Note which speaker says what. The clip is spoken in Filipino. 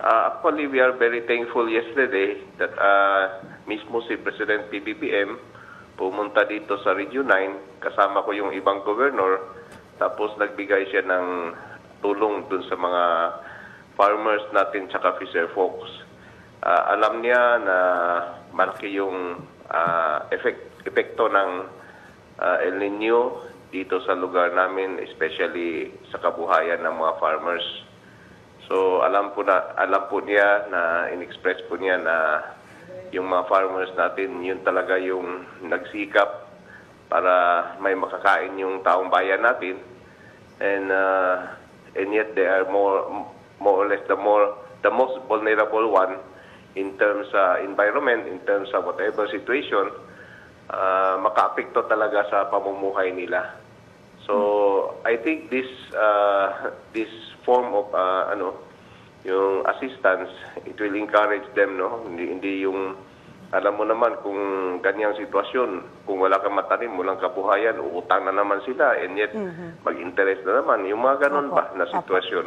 Speaker 1: Uh, actually, we are very thankful yesterday that uh, mismo si President PBBM pumunta dito sa Region 9, kasama ko yung ibang governor, tapos nagbigay siya ng tulong dun sa mga farmers natin tsaka fisher folks. Ah, alam niya na malaki yung ah, effect, epekto ng ah, El Nino dito sa lugar namin, especially sa kabuhayan ng mga farmers. So alam po na alam po niya na inexpress po niya na yung mga farmers natin yun talaga yung nagsikap para may makakain yung taong bayan natin. And uh, and yet they are more more or less the more the most vulnerable one in terms sa environment in terms sa whatever situation uh, makaapekto talaga sa pamumuhay nila. So I think this uh, this form of uh, ano yung assistance it will encourage them no? Hindi hindi yung alam mo naman kung ganyang sitwasyon kung wala kang matanim walang kabuhayan utang na naman sila and yet mag-interest na naman. Yung mga ganun
Speaker 2: Opo,
Speaker 1: ba na
Speaker 2: opo.
Speaker 1: sitwasyon